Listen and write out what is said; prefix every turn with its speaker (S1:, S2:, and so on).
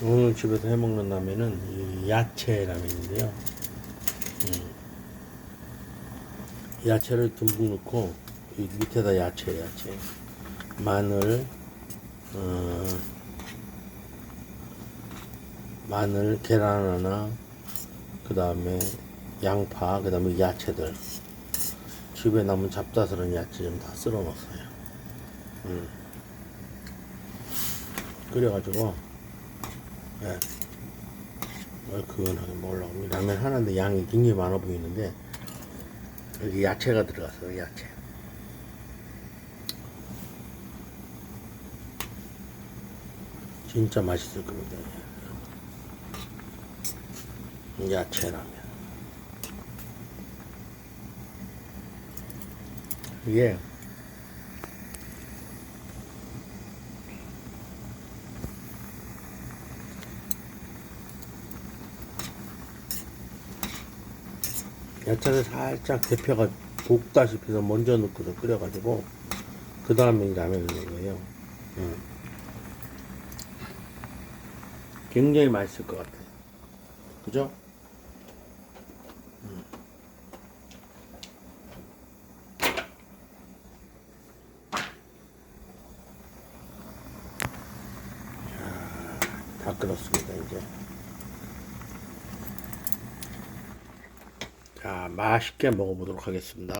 S1: 오늘 집에서 해먹는 라면은 이 야채 라면인데요. 음. 야채를 듬뿍 넣고 이 밑에다 야채 야채 마늘 어, 마늘 계란 하나 그 다음에 양파 그 다음에 야채들 집에 남은 잡다스러운 야채 좀 다 쓸어 넣었어요. 음. 끓여가지고 예. 얼큰하게 먹으려고 라면 하나인데 양이 굉장히 많아 보이는데 여기 야채가 들어갔어요 야채. 진짜 맛있을 겁니다. 야채라면. 이게 야채를 살짝 데펴가 볶다시피 해서 먼저 넣고서 끓여가지고 그 다음에 이 라면을 넣은 거예요. 음. 굉장히 맛있을 것 같아요. 그죠? 음. 자, 다 끓었습니다, 이제. 자, 맛있게 먹어보도록 하겠습니다.